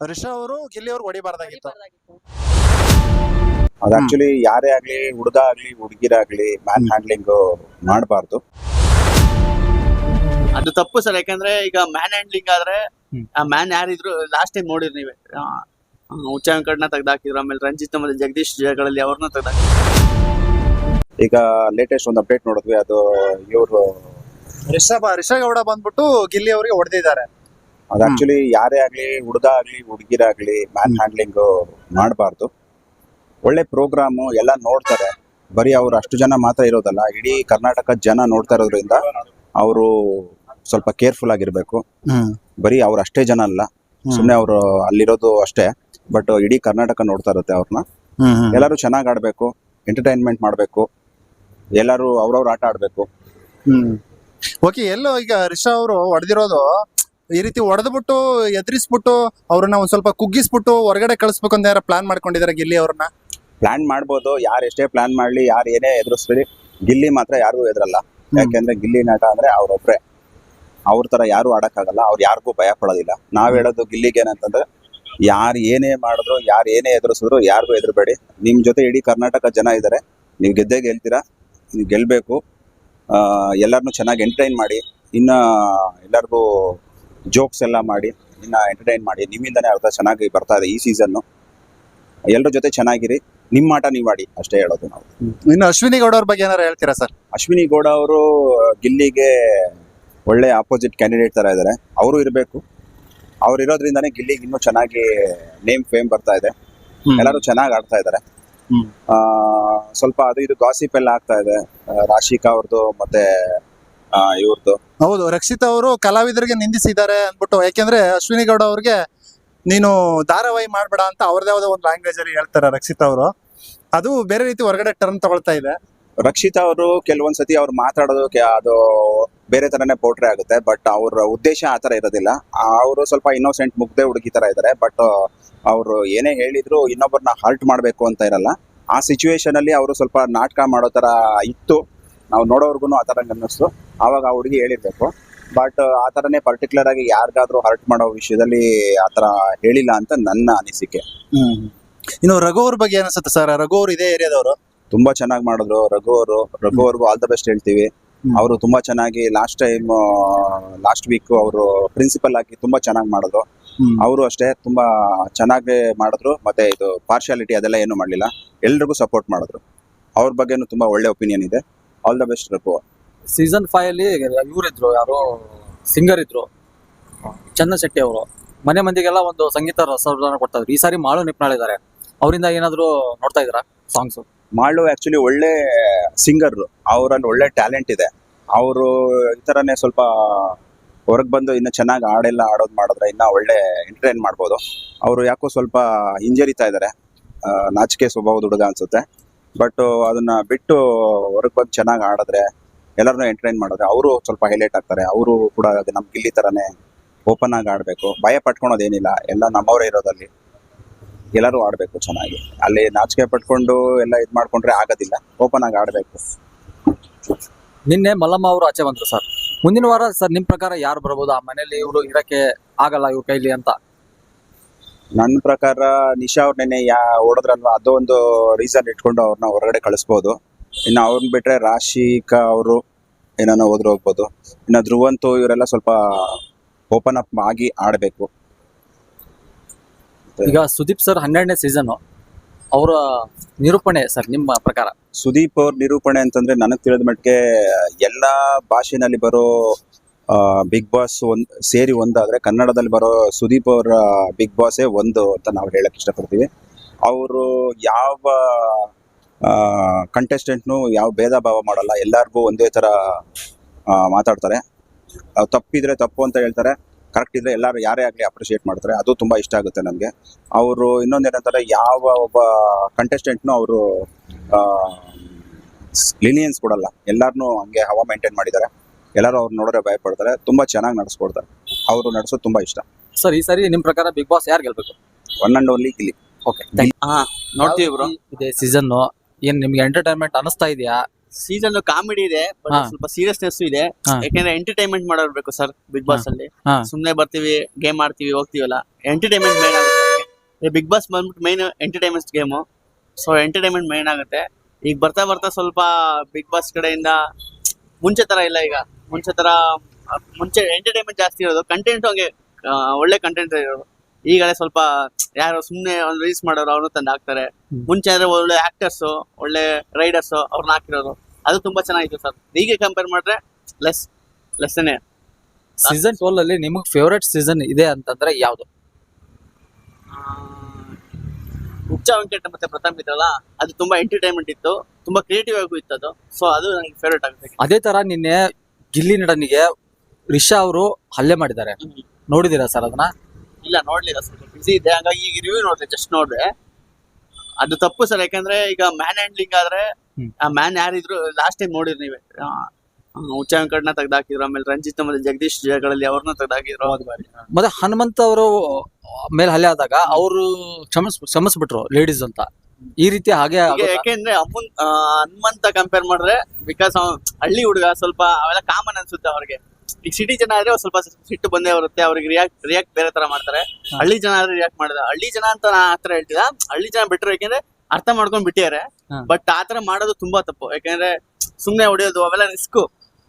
ರಿಷಬ್ ಅವರು ಗಿಲ್ಲಿ ಅವ್ರು ಹೊಡಿಬಾರ್ದಾಗಿತ್ತು. ಅದು ಆಕ್ಚುಲಿ ಯಾರೇ ಆಗ್ಲಿ ಹುಡುಗ ಆಗ್ಲಿ ಹುಡುಗಿರಾಗ್ಲಿ ಮ್ಯಾನ್ ಹ್ಯಾಂಡ್ಲಿಂಗ್ ಮಾಡಬಾರ್ದು. ಅದು ತಪ್ಪು ಸರ್ ಯಾಕಂದ್ರೆ ಈಗ ಮ್ಯಾನ್ ಹ್ಯಾಂಡ್ಲಿಂಗ್ ಆದ್ರೆ ಆ ಮ್ಯಾನ್ ಯಾರಿದ್ರು ಲಾಸ್ಟ್ ಟೈಮ್ ನೋಡಿರಿ ನೀವೇ. ಉಚ್ಚಾಂಕಡ್ನ ತೆಗ್ದಾಕಿದ್ರು ಆಮೇಲೆ ರಂಜಿತ್ ಮತ್ತೆ ಜಗದೀಶ್ ಜಯಗಳಲ್ಲಿ ಅವ್ರನ್ನ ತೆಗ್ದಾಕ ಈಗ ಲೇಟೆಸ್ಟ್ ಒಂದು ಅಪ್ಡೇಟ್ ನೋಡಿದ್ವಿ ಅದು ಇವರು ರಿಷಬ್ ರಿಷಬ್ ಗೌಡ ಬಂದ್ಬಿಟ್ಟು ಗಿಲ್ಲಿ ಅವರಿಗೆ ಹೊಡೆದಿದ್ದಾರೆ. ಅದು ಆಕ್ಚುಲಿ ಯಾರೇ ಆಗ್ಲಿ ಹುಡುಗ ಆಗ್ಲಿ ಹುಡುಗಿರಾಗ್ಲಿ ಮ್ಯಾನ್ ಹ್ಯಾಂಡ್ಲಿಂಗ್ ಮಾಡಬಾರ್ದು. ಒಳ್ಳೆ ಪ್ರೋಗ್ರಾಮು ಎಲ್ಲ ನೋಡ್ತಾರೆ. ಬರೀ ಅವ್ರು ಅಷ್ಟು ಜನ ಮಾತ್ರ ಇರೋದಲ್ಲ ಇಡೀ ಕರ್ನಾಟಕ ಜನ ನೋಡ್ತಾ ಇರೋದ್ರಿಂದ ಅವರು ಸ್ವಲ್ಪ ಕೇರ್ಫುಲ್ ಆಗಿರ್ಬೇಕು. ಬರೀ ಅವ್ರು ಅಷ್ಟೇ ಜನ ಅಲ್ಲ ಸುಮ್ಮನೆ ಅವರು ಅಲ್ಲಿರೋದು ಅಷ್ಟೇ ಬಟ್ ಇಡೀ ಕರ್ನಾಟಕ ನೋಡ್ತಾ ಇರುತ್ತೆ ಅವ್ರನ್ನ. ಎಲ್ಲರೂ ಚೆನ್ನಾಗಿ ಆಡ್ಬೇಕು ಎಂಟರ್ಟೈನ್ಮೆಂಟ್ ಮಾಡಬೇಕು ಎಲ್ಲರೂ ಅವ್ರವ್ರ ಆಟ ಆಡ್ಬೇಕು. ಓಕೆ ಎಲ್ಲೋ ಈಗ ರಿಷಾ ಅವರು ಹೊಡೆದಿರೋದು ಈ ರೀತಿ ಹೊಡೆದ್ಬಿಟ್ಟು ಎದುರಿಸ್ಬಿಟ್ಟು ಅವ್ರನ್ನ ಒಂದ್ ಸ್ವಲ್ಪ ಕುಗ್ಗಿಸ್ಬಿಟ್ಟು ಹೊರಗಡೆ ಕಳಿಸ್ಬೇಕು ಅಂತ ಯಾರ ಪ್ಲಾನ್ ಮಾಡ್ಕೊಂಡಿದ್ದಾರೆ ಗಿಲ್ಲಿ ಅವ್ರನ್ನ? ಪ್ಲಾನ್ ಮಾಡ್ಬೋದು ಯಾರು ಎಷ್ಟೇ ಪ್ಲಾನ್ ಮಾಡ್ಲಿ ಯಾರು ಏನೇ ಎದುರಿಸ್ಲಿ ಗಿಲ್ಲಿ ಮಾತ್ರ ಯಾರಿಗೂ ಎದುರಲ್ಲ. ಯಾಕೆಂದ್ರೆ ಗಿಲ್ಲಿ ನಾಟ ಅಂದ್ರೆ ಅವ್ರೊಬ್ರೆ. ಅವ್ರ ತರ ಯಾರು ಆಡಕ್ಕಾಗಲ್ಲ ಅವ್ರು ಯಾರಿಗೂ ಭಯ ಪಡೋದಿಲ್ಲ. ನಾವ್ ಹೇಳೋದು ಗಿಲ್ಲಿಗೆ ಏನಂತಂದ್ರೆ ಯಾರು ಏನೇ ಮಾಡಿದ್ರು ಯಾರು ಏನೇ ಎದುರಿಸಿದ್ರು ಯಾರಿಗೂ ಎದುರಬೇಡಿ. ನಿಮ್ ಜೊತೆ ಇಡೀ ಕರ್ನಾಟಕ ಜನ ಇದ್ದಾರೆ ನೀವು ಗೆದ್ದೇ ಗೆಲ್ತೀರಾ? ನೀವು ಗೆಲ್ಬೇಕು. ಎಲ್ಲರನ್ನೂ ಚೆನ್ನಾಗಿ ಎಂಟರ್ಟೈನ್ ಮಾಡಿ. ಇನ್ನ ಎಲ್ಲರಿಗೂ ಜೋಕ್ಸ್ ಎಲ್ಲ ಮಾಡಿ ನಿನ್ನ ಎಂಟರ್ಟೈನ್ ಮಾಡಿ ನಿಮ್ಮಿಂದನೇ ಅರ್ಧ ಚೆನ್ನಾಗಿ ಬರ್ತಾ ಇದೆ ಈ ಸೀಸನ್ನು ಎಲ್ಲರ ಜೊತೆ ಚೆನ್ನಾಗಿರಿ ನಿಮ್ಮ ಆಟ ನೀವು ಆಡಿ ಅಷ್ಟೇ ಹೇಳೋದು ನಾವು. ಇನ್ನು ಅಶ್ವಿನಿ ಗೌಡ ಅವ್ರ ಬಗ್ಗೆ ಏನಾರು ಹೇಳ್ತೀರಾ ಸರ್? ಅಶ್ವಿನಿ ಗೌಡ ಅವರು ಗಿಲ್ಲಿಗೆ ಒಳ್ಳೆ ಆಪೋಸಿಟ್ ಕ್ಯಾಂಡಿಡೇಟ್ ಥರ ಇದ್ದಾರೆ ಅವರು ಇರಬೇಕು. ಅವ್ರು ಇರೋದ್ರಿಂದಾನೇ ಗಿಲ್ಲಿಗೆ ಇನ್ನೂ ಚೆನ್ನಾಗಿ ನೇಮ್ ಫೇಮ್ ಬರ್ತಾ ಇದೆ. ಎಲ್ಲರೂ ಚೆನ್ನಾಗಿ ಆಡ್ತಾ ಇದ್ದಾರೆ ಸ್ವಲ್ಪ ಅದು ಇದು ಗಾಸಿಪ್ ಎಲ್ಲ ಆಗ್ತಾ ಇದೆ. ರಾಶಿಕಾ ಅವ್ರದ್ದು ಮತ್ತೆ ಇವ್ರದ್ದು ಹೌದು ರಕ್ಷಿತ್ ಅವರು ಕಲಾವಿದರಿಗೆ ನಿಂದಿಸಿದ್ದಾರೆ ಅಂದ್ಬಿಟ್ಟು ಯಾಕೆಂದ್ರೆ ಅಶ್ವಿನಿ ಗೌಡ ಅವ್ರಿಗೆ ನೀನು ಧಾರಾವಾಹಿ ಮಾಡ್ಬೇಡ ಅಂತ ಅವ್ರದೇ ಯಾವುದೋ ಒಂದು ಲ್ಯಾಂಗ್ವೇಜ್ ಅಲ್ಲಿ ಹೇಳ್ತಾರೆ ರಕ್ಷಿತ್ ಅವರು. ಅದು ಬೇರೆ ರೀತಿ ಹೊರಗಡೆ ಟರ್ನ್ ತಗೊಳ್ತಾ ಇದೆ. ರಕ್ಷಿತಾ ಅವರು ಕೆಲವೊಂದ್ಸತಿ ಅವ್ರು ಮಾತಾಡೋದು ಅದು ಬೇರೆ ತರನೇ ಪೋಟ್ರೆ ಆಗುತ್ತೆ ಬಟ್ ಅವ್ರ ಉದ್ದೇಶ ಆ ತರ ಇರೋದಿಲ್ಲ. ಅವರು ಸ್ವಲ್ಪ ಇನ್ನೋಸೆಂಟ್ ಮುಗ್ದೆ ಹುಡುಗಿ ತರ ಇದ್ದಾರೆ ಬಟ್ ಅವರು ಏನೇ ಹೇಳಿದ್ರು ಇನ್ನೊಬ್ಬರನ್ನ ಹರ್ಟ್ ಮಾಡಬೇಕು ಅಂತ ಇರಲ್ಲ. ಆ ಸಿಚುವೇಶನ್ ಅಲ್ಲಿ ಅವರು ಸ್ವಲ್ಪ ನಾಟಕ ಮಾಡೋ ತರ ಇತ್ತು. ನಾವು ನೋಡೋರ್ಗು ಆ ತರ ಅನ್ನಿಸ್ತು. ಆವಾಗ ಆ ಹುಡುಗಿ ಹೇಳಿರ್ಬೇಕು ಬಟ್ ಆ ತರನೇ ಪರ್ಟಿಕ್ಯುಲರ್ ಆಗಿ ಯಾರಿಗಾದ್ರೂ ಹರ್ಟ್ ಮಾಡೋ ವಿಷಯದಲ್ಲಿ ಆ ತರ ಹೇಳಿಲ್ಲ ಅಂತ ನನ್ನ ಅನಿಸಿಕೆ. ಇನ್ನು ರಘು ಅವ್ರ ಬಗ್ಗೆ ಅನಿಸುತ್ತೆ ಸರ್. ರಘು ಅವ್ರು ಇದೇ ಏರಿಯಾದವರು? ತುಂಬಾ ಚೆನ್ನಾಗಿ ಮಾಡಿದ್ರು. ರಘು ಅವರು ರಘು ಅವ್ರಿಗೂ ಆಲ್ ದ ಬೆಸ್ಟ್ ಹೇಳ್ತೀವಿ. ಹ್ಮ್. ಅವರು ತುಂಬಾ ಚೆನ್ನಾಗಿ ಲಾಸ್ಟ್ ಟೈಮ್ ಲಾಸ್ಟ್ ವೀಕ್ ಅವರು ಪ್ರಿನ್ಸಿಪಲ್ ಆಗಿ ತುಂಬಾ ಚೆನ್ನಾಗಿ ಮಾಡಿದ್ರು. ಅವರು ಅಷ್ಟೇ ತುಂಬಾ ಚೆನ್ನಾಗಿ ಮಾಡಿದ್ರು. ಮತ್ತೆ ಇದು ಪಾರ್ಶಾಲಿಟಿ ಅದೆಲ್ಲ ಏನು ಮಾಡಲಿಲ್ಲ. ಎಲ್ರಿಗೂ ಸಪೋರ್ಟ್ ಮಾಡಿದ್ರು. ಅವ್ರ ಬಗ್ಗೆನೂ ತುಂಬಾ ಒಳ್ಳೆ ಒಪಿನಿಯನ್ ಇದೆ. All the best Raghu season five ಅಲ್ಲಿ ಇವರಿದ್ರು, ಯಾರು ಸಿಂಗರ್ ಇದ್ರು, ಚಂದನ್ ಶೆಟ್ಟಿ ಅವರು. ಮನೆ ಮಂದಿಗೆಲ್ಲ ಒಂದು ಸಂಗೀತ ರಸವನ್ನು ಕೊಡ್ತಾ ಇದ್ರು ಈ ಸಾರಿ ಮಾಳು ನಿಪ್ನಾಳಿದ್ದಾರೆ. ಅವರಿಂದ ಏನಾದ್ರು ನೋಡ್ತಾ ಇದ್ದೀರಾ ಸಾಂಗ್ಸ್? ಮಾಳು ಆಕ್ಚುಲಿ ಒಳ್ಳೆ ಸಿಂಗರ್ ಅವರಲ್ಲಿ ಒಳ್ಳೆ ಟ್ಯಾಲೆಂಟ್ ಇದೆ. ಅವರು ಈ ಥರನೇ ಸ್ವಲ್ಪ ಹೊರಗೆ ಬಂದು ಇನ್ನು ಚೆನ್ನಾಗಿ ಹಾಡೆಲ್ಲ ಆಡೋದು ಮಾಡಿದ್ರೆ ಇನ್ನ ಒಳ್ಳೆ ಎಂಟರ್ಟೈನ್ ಮಾಡ್ಬೋದು. ಅವರು ಯಾಕೋ ಸ್ವಲ್ಪ ಹಿಂಜರಿತಾ ಇದ್ದಾರೆ. ನಾಚಿಕೆ ಸ್ವಭಾವದ ಹುಡುಗ ಅನ್ಸುತ್ತೆ. ಬಟ್ ಅದನ್ನ ಬಿಟ್ಟು ಹೊರಗೆ ಬಂದು ಚೆನ್ನಾಗಿ ಆಡಿದ್ರೆ ಎಲ್ಲರನ್ನೂ ಎಂಟರ್ಟೈನ್ ಮಾಡಿದ್ರೆ ಅವರು ಸ್ವಲ್ಪ ಹೈಲೈಟ್ ಆಗ್ತಾರೆ ಅವರು ಕೂಡ ಅದು ನಮ್ಮ ಗಿಲ್ಲಿ ಥರನೇ ಓಪನ್ ಆಗಿ ಆಡಬೇಕು. ಭಯ ಪಟ್ಕೊಳೋದೇನಿಲ್ಲ ಎಲ್ಲ ನಮ್ಮವರೇ ಇರೋದಲ್ಲಿ ಎಲ್ಲರೂ ಆಡಬೇಕು ಚೆನ್ನಾಗಿ. ಅಲ್ಲಿ ನಾಚಿಕೆ ಪಟ್ಕೊಂಡು ಎಲ್ಲ ಇದು ಮಾಡ್ಕೊಂಡ್ರೆ ಆಗೋದಿಲ್ಲ ಓಪನ್ ಆಗಿ ಆಡಬೇಕು. ನಿನ್ನೆ ಮಲ್ಲಮ್ಮ ಅವರು ಆಚೆ ಬಂದರು ಸರ್. ಮುಂದಿನ ವಾರ ಸರ್ ನಿಮ್ಮ ಪ್ರಕಾರ ಯಾರು ಬರ್ಬೋದು? ಆ ಮನೇಲಿ ಇವರು ಇರಕ್ಕೆ ಆಗಲ್ಲ ಇವ್ರ ಕೈಲಿ ಅಂತ. ನನ್ನ ಪ್ರಕಾರ ನಿಶಾ ಅವ್ರ ನೆನೆ ಯಾ ಓಡೋದ್ರಲ್ವಾ? ಅದೊಂದು ರೀಸನ್ ಇಟ್ಕೊಂಡು ಅವ್ರನ್ನ ಹೊರಗಡೆ ಕಳಿಸ್ಬೋದು. ಇನ್ನು ಅವ್ರನ್ನ ಬಿಟ್ರೆ ರಾಶಿಕಾ ಅವರು ಏನಾನ ಹೋದ್ರೆ ಹೋಗ್ಬೋದು. ಇನ್ನು ಧ್ರುವಂತು ಇವರೆಲ್ಲ ಸ್ವಲ್ಪ ಓಪನ್ ಅಪ್ ಆಗಿ ಆಡಬೇಕು. ಈಗ ಸುದೀಪ್ ಸರ್ ಹನ್ನೆರಡನೇ ಸೀಸನ್ ಅವರ ನಿರೂಪಣೆ ಸರ್ ನಿಮ್ಮ ಪ್ರಕಾರ? ಸುದೀಪ್ ಅವ್ರ ನಿರೂಪಣೆ ಅಂತಂದ್ರೆ ನನಗೆ ತಿಳಿದ ಮಟ್ಟಿಗೆ ಎಲ್ಲ ಭಾಷೆನಲ್ಲಿ ಬರೋ ಬಿಗ್ ಬಾಸ್ ಒಂದ್ ಸೇರಿ ಒಂದಾದ್ರೆ ಕನ್ನಡದಲ್ಲಿ ಬರೋ ಸುದೀಪ್ ಅವರ ಬಿಗ್ ಬಾಸೇ ಒಂದು ಅಂತ ನಾವು ಹೇಳಕ್ ಇಷ್ಟಪಡ್ತೀವಿ. ಅವರು ಯಾವ ಕಂಟೆಸ್ಟೆಂಟ್ನು ಯಾವ ಭೇದ ಭಾವ ಮಾಡಲ್ಲ. ಎಲ್ಲರಿಗೂ ಒಂದೇ ಥರ ಮಾತಾಡ್ತಾರೆ. ತಪ್ಪಿದ್ರೆ ತಪ್ಪು ಅಂತ ಹೇಳ್ತಾರೆ. ಕರೆಕ್ಟ್ ಇದ್ರೆ ಎಲ್ಲರೂ ಯಾರೇ ಆಗಲಿ ಅಪ್ರಿಷಿಯೇಟ್ ಮಾಡ್ತಾರೆ. ಅದು ತುಂಬಾ ಇಷ್ಟ ಆಗುತ್ತೆ ನಮಗೆ. ಅವರು ಇನ್ನೊಂದೇನಂತಾರೆ ಯಾವ ಒಬ್ಬ ಕಂಟೆಸ್ಟೆಂಟ್ನು ಅವರು ಲಿನಿಯನ್ಸ್ ಕೊಡಲ್ಲ. ಎಲ್ಲರನ್ನೂ ಹಂಗೆ ಹವಾ ಮೇಂಟೈನ್ ಮಾಡಿದ್ದಾರೆ. ಎಲ್ಲರೂ ಅವ್ರು ನೋಡಿದ್ರೆ ಭಯಪಡ್ತಾರೆ. ತುಂಬ ತುಂಬಾ ಚೆನ್ನಾಗಿ ನಡೆಸ್ಕೊಡ್ತಾರೆ. ಅವರು ನಡೆಸೋದು ತುಂಬಾ ಇಷ್ಟ. ಸರ್ ಈ ಸಾರಿ ನಿಮ್ಮ ಪ್ರಕಾರ ಬಿಗ್ ಬಾಸ್ ಯಾರು ಗೆಲ್ಬೇಕು? One and only Gilli okay ಹಾ ನೋಡ್ತೀವಿ ಬ್ರೋ. ಇದೆ ಸೀಸನ್ ಏನ್ ನಿಮ್ಗೆ ಎಂಟರ್ಟೈನ್ಮೆಂಟ್ ಅನಿಸ್ತಾ ಇದೆಯಾ? ಸೀಸನ್ ಕಾಮಿಡಿ ಇದೆ but ಹಾ. ಸ್ವಲ್ಪ ಸೀರಿಯಸ್ನೆಸ್ ಇದೆ. ಹಾ. ಯಾಕಂದ್ರೆ ಎಂಟರ್ಟೈನ್ಮೆಂಟ್ ಮಾಡೋರ್ಬೇಕು ಸರ್ ಬಿಗ್ ಬಾಸ್ ಅಲ್ಲಿ. ಹಾ. ಸುಮ್ನೆ ಬರ್ತೀವಿ ಗೇಮ್ ಆಡ್ತೀವಿ ಹೋಗ್ತೀವಲ್ಲ. ಎಂಟರ್ಟೈನ್ಮೆಂಟ್ ಮೇನ್ ಆಗುತ್ತೆ. ಬಿಗ್ ಬಾಸ್ ಬಂದ್ಬಿಟ್ಟು main entertainment game so entertainment main ಆಗುತ್ತೆ. ಈಗ ಬರ್ತಾ ಬರ್ತಾ ಸ್ವಲ್ಪ ಬಿಗ್ ಬಾಸ್ ಕಡೆಯಿಂದ ಮುಂಚೆ ತರ ಇಲ್ಲ ಈಗ. ಮುಂಚೆ ತರ ಮುಂಚೆ ಎಂಟರ್ಟೈನ್ಮೆಂಟ್ ಜಾಸ್ತಿ ಇರೋದು ಕಂಟೆಂಟ್ ಹಂಗೆ ಆ, ಒಳ್ಳೆ ಕಂಟೆಂಟ್ ಇರೋದು. ಈಗಲೇ ಸ್ವಲ್ಪ ಯಾರು ಸುಮ್ಮನೆ ಒಂದು ರೀಲ್ಸ್ ಮಾಡೋರು ಅವ್ರನ್ನ ತಂದು ಹಾಕ್ತಾರೆ. ಮುಂಚೆ ಅಂದ್ರೆ ಒಳ್ಳೆ ಆಕ್ಟರ್ಸ್ ಒಳ್ಳೆ ರೈಡರ್ಸ್ ಅವ್ರನ್ನ ಹಾಕಿರೋದು. ಅದು ತುಂಬಾ ಚೆನ್ನಾಗಿತ್ತು ಸರ್. ಈಗ ಕಂಪೇರ್ ಮಾಡಿದ್ರೆ ಲೆಸ್ ಲೆಸ್ ಸೀಸನ್ ಟ್ವೆಲ್ ಅಲ್ಲಿ ನಿಮಗೆ ಫೇವರೇಟ್ ಸೀಸನ್ ಇದೆ ಅಂತಂದ್ರೆ ಯಾವ್ದು? ಹುಚ್ಚ ವೆಂಕಟ ಮತ್ತೆ ಪ್ರಥಮ್ ಇದ್ರಲ್ಲ ಅದು ತುಂಬಾ ಎಂಟರ್ಟೈನ್ಮೆಂಟ್ ಇತ್ತು. ತುಂಬಾ ಕ್ರಿಯೇಟಿವ್ ಆಗು ಇತ್ತು ಅದು. ಸೊ ಅದು ನನಗೆ ಫೇವರೇಟ್ ಆಗುತ್ತೆ ಅದೇ ತರ ನಿನ್ನೆ ಗಿಲ್ಲಿ ನಡನಿಗೆ ರಿಷಾ ಅವರು ಹಲ್ಲೆ ಮಾಡಿದ್ದಾರೆ. ನೋಡಿದೀರಾ ಸರ್ ಅದನ್ನ? ಇಲ್ಲ ನೋಡ್ಲಿಲ್ಲ ಸ್ವಲ್ಪ ಬಿಸಿ ಇದೆ ಹಂಗಾಗಿ ಈಗ ರಿವ್ಯೂ ನೋಡಿದೆ ಜಸ್ಟ್ ನೋಡಿದೆ. ಅದು ತಪ್ಪು ಸರ್ ಯಾಕಂದ್ರೆ ಈಗ ಮ್ಯಾನ್ ಹ್ಯಾಂಡ್ಲಿಂಗ್ ಆದ್ರೆ ಆ ಮ್ಯಾನ್ ಯಾರಿದ್ರು ಲಾಸ್ಟ್ ಟೈಮ್ ನೋಡಿರಿ ನೀವೇ. ಹುಚ್ಚ ತೆಗ್ದಾಕಿದ್ರು ಆಮೇಲೆ ರಂಜಿತ್ ಮತ್ತೆ ಜಗದೀಶ್ ಜಯಗಳಲ್ಲಿ ಅವ್ರನ್ನ ತೆಗ್ದಾಕಿದ್ರು. ಮತ್ತೆ ಹನುಮಂತ ಅವರು ಮೇಲೆ ಹಲ್ಲೆ ಆದಾಗ ಅವರು ಕ್ಷಮಿಸ್ ಕ್ಷಮಿಸ್ಬಿಟ್ರು ಲೇಡೀಸ್ ಅಂತ. ಈ ರೀತಿ ಹಾಗೆ ಈಗ? ಯಾಕೆಂದ್ರೆ ಅಮ್ಮನ್ ಹನುಮಂತ ಕಂಪೇರ್ ಮಾಡಿದ್ರೆ ಬಿಕಾಸ್ ಹಳ್ಳಿ ಹುಡುಗ ಸ್ವಲ್ಪ ಅವೆಲ್ಲ ಕಾಮನ್ ಅನ್ಸುತ್ತೆ ಅವ್ರಿಗೆ. ಈಗ ಸಿಟಿ ಜನ ಆದ್ರೆ ಸ್ವಲ್ಪ ಸಿಟ್ಟು ಬಂದೇ ಬರುತ್ತೆ. ಅವ್ರಿಗೆ ರಿಯಾಕ್ಟ್ ರಿಯಾಕ್ಟ್ ಬೇರೆ ತರ ಮಾಡ್ತಾರೆ. ಹಳ್ಳಿ ಜನ ಆದ್ರೆ ರಿಯಾಕ್ಟ್ ಮಾಡಿದ. ಹಳ್ಳಿ ಜನ ಅಂತ ನಾ ಆತರ ಹೇಳ್ತಿಲ್ಲ. ಹಳ್ಳಿ ಜನ ಬಿಟ್ರೆ ಯಾಕೆಂದ್ರೆ ಅರ್ಥ ಮಾಡ್ಕೊಂಡ್ ಬಿಟ್ಟಿದ್ದಾರೆ ಬಟ್ ಆತರ ಮಾಡೋದು ತುಂಬಾ ತಪ್ಪು. ಯಾಕಂದ್ರೆ ಸುಮ್ನೆ ಹೊಡೆಯೋದು ಅವೆಲ್ಲ ರಿಸ್ಕ್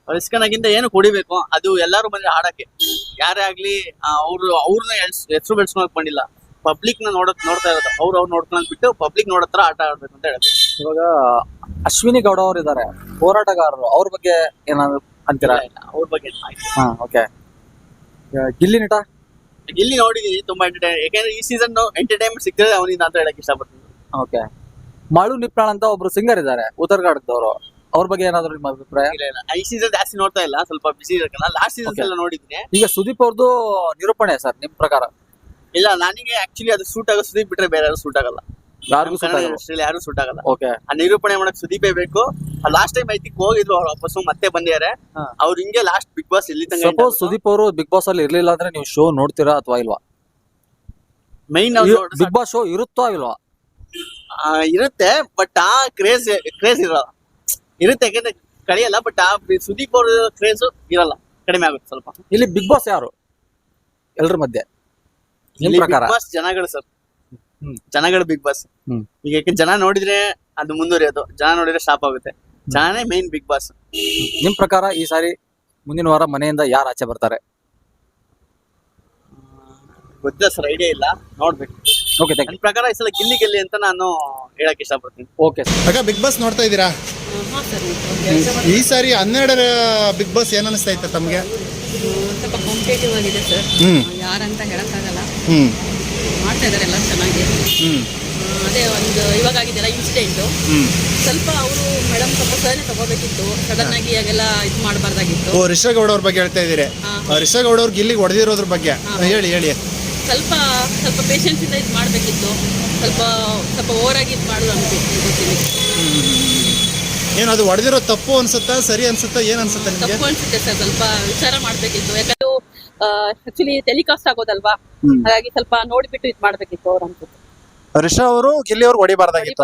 ರಿಸ್ಕ್ ಅನ್ನೋಕ್ಕಿಂತ ಏನು ಕುಡಿಬೇಕು? ಅದು ಎಲ್ಲಾರು ಬಂದ್ರೆ ಆಡಕ್ಕೆ ಯಾರೇ ಆಗ್ಲಿ ಅವ್ರು ಅವ್ರನ್ನ ಹೆಸರು ಬೆಳೆಸ್ಕೊಳಕ್ ಬಂದಿಲ್ಲ. ಪಬ್ಲಿಕ್ನ ನೋಡಕ್ ನೋಡ್ತಾ ಇರೋದು. ಅವ್ರು ಅವ್ರು ನೋಡ್ಕೊಂಡ್ ಬಿಟ್ಟು ಪಬ್ಲಿಕ್ ನೋಡತ್ರ ತರ ಆಟ ಆಡ್ಬೇಕು ಅಂತ ಹೇಳಿ ಇವಾಗ ಅಶ್ವಿನಿ ಗೌಡ ಅವರು ಇದ್ದಾರೆ ಹೋರಾಟಗಾರರು. ಅವ್ರ ಬಗ್ಗೆ ಏನಾದ್ರು ಅಂತೀರಾ? ಇಲ್ಲ, ಅವ್ರ ಬಗ್ಗೆ ಇಲ್ಲ. ಆಯ್ತು. ಹಾ ಓಕೆ ಗಿಲ್ಲಿ ನಟ? ಇಲ್ಲಿ ನೋಡಿದೀನಿ ತುಂಬಾ ಎಂಟರ್ಟೈನ್ ಯಾಕಂದ್ರೆ ಈ ಸೀಸನ್ ಎಂಟರ್ಟೈನ್ಮೆಂಟ್ ಸಿಗ್ತದೆ ಅವನಿಂದ ಅಂತ ಹೇಳಕ್ ಇಷ್ಟಪಡ್ತೀನಿ. ಓಕೆ ಮಾಳು ನಿಪ್ರಾಣ್ ಅಂತ ಒಬ್ರು ಸಿಂಗರ್ ಇದ್ದಾರೆ ಉತ್ತರಗಾಡದವರು ಅವ್ರ ಬಗ್ಗೆ ಏನಾದ್ರು ನಿಮ್ಮ ಅಭಿಪ್ರಾಯ? ಇಲ್ಲ ಇಲ್ಲ ಈ ಸೀಸನ್ ಜಾಸ್ತಿ ನೋಡ್ತಾ ಇಲ್ಲ ಸ್ವಲ್ಪ ಬಿಸಿ ಇರಕಲ್ಲ. Last season Okay. ಎಲ್ಲ ನೋಡಿದ್ದೀನಿ ಈಗ ಸುದೀಪ್ ಅವ್ರದ್ದು ನಿರೂಪಣೆ ಸರ್ ನಿಮ್ ಪ್ರಕಾರ? ಇಲ್ಲ ನನಗೆ ಆಕ್ಚುಲಿ ಅದು ಸೂಟ್ ಆಗೋ ಸುದೀಪ್ ಬಿಟ್ರೆ ಬೇರೆ ಯಾರು ಸೂಟ್ ಆಗಲ್ಲ. ಯಾರಿಗೂ ಕನ್ನಡ ಇಂಡಸ್ಟ್ರಿಯಲ್ಲಿ ಯಾರು ಸೂಟ್ ಆಗಲ್ಲ. ಓಕೆ ಆ ನಿರೂಪಣೆ ಮಾಡಕ್ ಸುದೀಪೇ ಬೇಕು. ಲಾಸ್ಟ್ ಟೈಮ್ ಐತಿ ತಿಂಕ್ ಹೋಗಿದ್ರು ಅವ್ರು ವಾಪಸ್ ಮತ್ತೆ ಬಂದಿದ್ದಾರೆ ಅವ್ರ ಹಿಂಗೆ ಲಾಸ್ಟ್ ಬಿಗ್ ಬಾಸ್ ಇಲ್ಲಿ ಸಪೋಸ್ ಸುದೀಪ್ ಅವರು ಬಿಗ್ ಬಾಸ್ ಅಲ್ಲಿ ಇರ್ಲಿಲ್ಲ ಅಂದ್ರೆ ನೀವು ಶೋ ನೋಡ್ತೀರಾ ಅಥವಾ ಇಲ್ವಾ? ಮೈನ್ ಬಿಗ್ ಬಾಸ್ ಶೋ ಇರುತ್ತೋ ಇಲ್ವಾ? ಇರುತ್ತೆ ಬಟ್ ಆ ಕ್ರೇಜ್ ಕ್ರೇಜ್ ಇರಲ್ಲ. ಇರುತ್ತೆ ಯಾಕಂದ್ರೆ ಕಳಿಯಲ್ಲ ಬಟ್ ಆ ಸುದೀಪ್ ಅವ್ರ ಕ್ರೇಜ್ ಇರಲ್ಲ. ಕಡಿಮೆ ಆಗುತ್ತೆ ಸ್ವಲ್ಪ. ಇಲ್ಲಿ ಬಿಗ್ ಬಾಸ್ ಯಾರು? ಎಲ್ಲರ ಮಧ್ಯೆ? ನಿಮ್ ಪ್ರಕಾರ? ಜನಗಳು ಸರ್. ಜನಗಳು ಬಿಗ್ ಬಾಸ್ ಹ್ಮ್. ಈಗ ಯಾಕೆ ಜನ ನೋಡಿದ್ರೆ ಅದು ಮುಂದುವರಿಯೋದು ಜನ ನೋಡಿದ್ರೆ ಸ್ಟಾಪ್ ಆಗುತ್ತೆ. ಜನನೇ ಮೇನ್ ಬಿಗ್ ಬಾಸ್ ನಿಮ್ ಪ್ರಕಾರ ಈ ಸಾರಿ ಮುಂದಿನ ವಾರ ಮನೆಯಿಂದ ಯಾರು ಆಚೆ ಬರ್ತಾರೆ? ಗೊತ್ತಿಲ್ಲ ಸರ್ ಐಡಿಯಾ ಇಲ್ಲ. ನೋಡ್ಬೇಕು. ಓಕೆ ನನ್ನ ಪ್ರಕಾರ ಈ ಸಲ ಗಿಲ್ಲಿ ಗೆಲ್ಲಿ ಅಂತ ನಾನು ಹೇಳಕ್ ಇಷ್ಟಪಡ್ತೀನಿ. ಓಕೆ ಅಕ್ಕ ಬಿಗ್ ಬಾಸ್ ನೋಡ್ತಾ ಇದ್ದೀರಾ? ಈ ಸಾರಿ ಹನ್ನೆರಡರ ಬಿಗ್ ಬಾಸ್ ಏನ್ ಅನಿಸ್ತಾ ತಮ್ಗೆ? ಸ್ವಲ್ಪ ಕಾಂಪಿಟೇಟಿವ್ ಆಗಿದೆ ಸರ್ ಯಾರಂತ ಹೇಳಕ್ಕಾಗಲ್ಲ. ಹ್ಮ್. ಮಾಡ್ತಾ ಇದ್ದಾರೆ ಎಲ್ಲ ಚೆನ್ನಾಗಿ. ಹ್ಮ್. ಅದೇ ಒಂದು ಇವಾಗ ಆಗಿದೆಲ್ಲ ಇನ್ಸಿಡೆಂಟು ಸ್ವಲ್ಪ ಅವರು ಮೇಡಮ್ ಸ್ವಲ್ಪ ಸರಿ ತಗೋಬೇಕಿತ್ತು. ಸಡನ್ ಆಗಿ ಹಾಗೆಲ್ಲ ಇದು ಮಾಡಬಾರ್ದಾಗಿತ್ತು. ಓ ರಿಷಾಗೌಡ ಅವ್ರ ಬಗ್ಗೆ ಹೇಳ್ತಾ ಇದ್ದೀರಿ. ರಿಷಾ ಗೌಡ ಅವ್ರಿಗೆ ಇಲ್ಲಿಗೆ ಹೊಡೆದಿರೋದ್ರ ಬಗ್ಗೆ. ಹೇಳಿ ಹೇಳಿ. ಸ್ವಲ್ಪ ಸ್ವಲ್ಪ ಪೇಷನ್ಸ್ ಇಂದ ಇದು ಮಾಡಬೇಕಿತ್ತು. ಸ್ವಲ್ಪ ಸ್ವಲ್ಪ ಓವರ್ ಆಗಿ ಇದು ಮಾಡೋದು ಅನ್ಬೇಕು ಗೊತ್ತಿಲ್ಲ ಏನು ಅದು ಹೊಡೆದಿರೋ ತಪ್ಪು ಅನ್ಸುತ್ತಾ ಸರಿ ಅನ್ಸುತ್ತಾ ಏನ್ ಅನ್ಸುತ್ತೆ ನಿಮ್ಗೆ? ತಪ್ಪು ಅನ್ಸುತ್ತೆ ಸರ್ ಸ್ವಲ್ಪ ವಿಚಾರ ಮಾಡಬೇಕಿತ್ತು. ಯಾಕಂದ್ರೆ ಆಕ್ಚುಲಿ ಟೆಲಿಕಾಸ್ಟ್ ಆಗೋದಲ್ವಾ? ಹಾಗಾಗಿ ಸ್ವಲ್ಪ ನೋಡ್ಬಿಟ್ಟು ಇದ್ ಮಾಡ್ಬೇಕಿತ್ತು ಅವ್ರ ಅನ್ಸುತ್ತೆ ರಿಷಾ ಅವರು ಗಿಲ್ಲಿ ಅವ್ರು ಹೊಡಿಬಾರ್ದಾಗಿತ್ತು.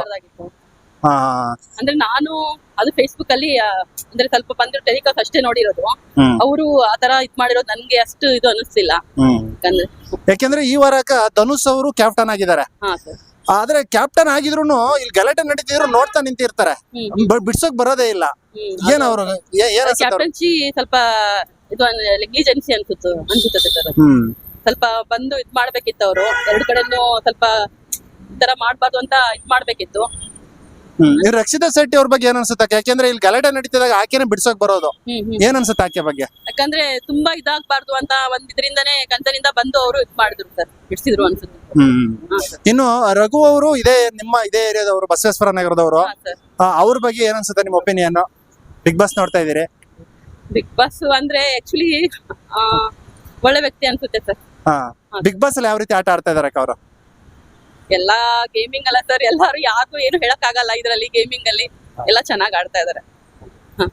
ಹಾ ಅಂದ್ರೆ ನಾನು ಅದು ಫೇಸ್ಬುಕ್ ಅಲ್ಲಿ ಆ, ಅಂದ್ರೆ ಸ್ವಲ್ಪ ಬಂದ್ರು ಟೆಲಿಕಾಸ್ಟ್ ಅಷ್ಟೇ ನೋಡಿರೋದು. ಹ್ಮ್. ಅವರು ಆತರ ಇದ್ ಮಾಡಿರೋದು ನನ್ಗೆ ಅಷ್ಟು ಇದು ಅನಿಸ್ತಿಲ್ಲ. ಹ್ಮ್. ಯಾಕಂದ್ರೆ ಯಾಕೆಂದ್ರೆ ಈ ವಾರಕ್ಕ ಧನುಷ್ ಅವರು ಕ್ಯಾಪ್ಟನ್ ಆಗಿದ್ದಾರೆ. ಹಾ ಸರ್. ಆದ್ರೆ ಕ್ಯಾಪ್ಟನ್ ಆಗಿದ್ರು ಇಲ್ಲಿ ಗಲಾಟೆ ನಡೀತಿದ್ರು ನೋಡ್ತಾ ನಿಂತಿರ್ತಾರೆ. ಹ್ಮ್. ಬ- ಬಿಡ್ಸೋಕ್ ಬರೋದೇ ಇಲ್ಲ. ಏನ್ ಅವ್ರು? ಏ- ಏನ್ ಅನ್ಸುತ್ತೆ ಅವ್ರು? ಕ್ಯಾಪ್ಟನ್ಸಿ ಸ್ವಲ್ಪ ಇದು ನೆಗ್ಲಿಜೆನ್ಸಿ ಅನ್ಸುತ್ತೆ ಅನ್ಸುತ್ತೆ ಸರ್. ಹ್ಮ್. ಸ್ವಲ್ಪ ಬಂದು ಇದ್ ಮಾಡ್ಬೇಕಿತ್ತು ಅವರು. ಎರಡು ಕಡೆನೂ ಸ್ವಲ್ಪ ಈ ತರ ಮಾಡ್ಬಾರ್ದು ಅಂತ ಇದ್ ಮಾಡ್ಬೇಕಿತ್ತು. ಹ್ಮ್. ರಕ್ಷಿತಾ ಶೆಟ್ಟಿ ಅವ್ರ ಬಗ್ಗೆ ಏನ್ ಅನ್ಸುತ್ತೆ ಯಾಕೆಂದ್ರೆ ಇಲ್ಲಿ ಗಲಾಟೆ ನಡೀತಿದಾಗ ಆಕೆನೆ ಬಿಡ್ಸೋಕ್ ಬರೋದು. ಹ್ಮ್ ಹ್ಮ್. ಏನ್ ಅನ್ಸುತ್ತೆ ಆಕೆ ಬಗ್ಗೆ? ಯಾಕಂದ್ರೆ ತುಂಬಾ ಇದಾಗ್ಬಾರ್ದು ಅಂತ ಒಂದ್ ಇದ್ರಿಂದಾನೇ ಕಂತನಿಂದ ಬಂದು ಅವರು ಇದ್ ಮಾಡಿದ್ರು ಸರ್ ಬಿಡ್ಸಿದ್ರು ಅನ್ಸುತ್ತೆ. ಹ್ಮ್ ಹಾ. ಸರ್ ಇನ್ನು ರಘು ಅವರು ಇದೇ ನಿಮ್ಮ ಇದೇ ಏರಿಯಾದವರು ಬಸವೇಶ್ವರ ನಗರದವರು. ಹಾ ಸರ್ ಆ, ಅವ್ರ ಬಗ್ಗೆ ಏನ್ ಅನ್ಸುತ್ತೆ ನಿಮ್ಮ ಒಪಿನಿಯನ್ ಬಿಗ್ ಬಾಸ್ ನೋಡ್ತಾ ಇದೀರಿ ಬಿಗ್ ಬಾಸ್ ಅಂದ್ರೆ ಆಕ್ಚುಲಿ ಒಳ್ಳೆ ವ್ಯಕ್ತಿ ಅನ್ಸುತ್ತೆ ಸರ್ ಹಾ. ಬಿಗ್ ಬಾಸ್ ಅಲ್ಲಿ ಯಾವ ರೀತಿ ಆಟ ಆಡ್ತಾ ಇದಾರೆ ಅವರು ಎಲ್ಲಾ ಗೇಮಿಂಗ್ ಅಲ್ಲ ಸರ್ ಎಲ್ಲಾರು ಯಾರು ಏನು ಹೇಳಕ್ ಆಗಲ್ಲ ಇದ್ರಲ್ಲಿ ಗೇಮಿಂಗ್ ಅಲ್ಲಿ. ಎಲ್ಲ ಚೆನ್ನಾಗ್ ಆಡ್ತಾ ಇದಾರೆ.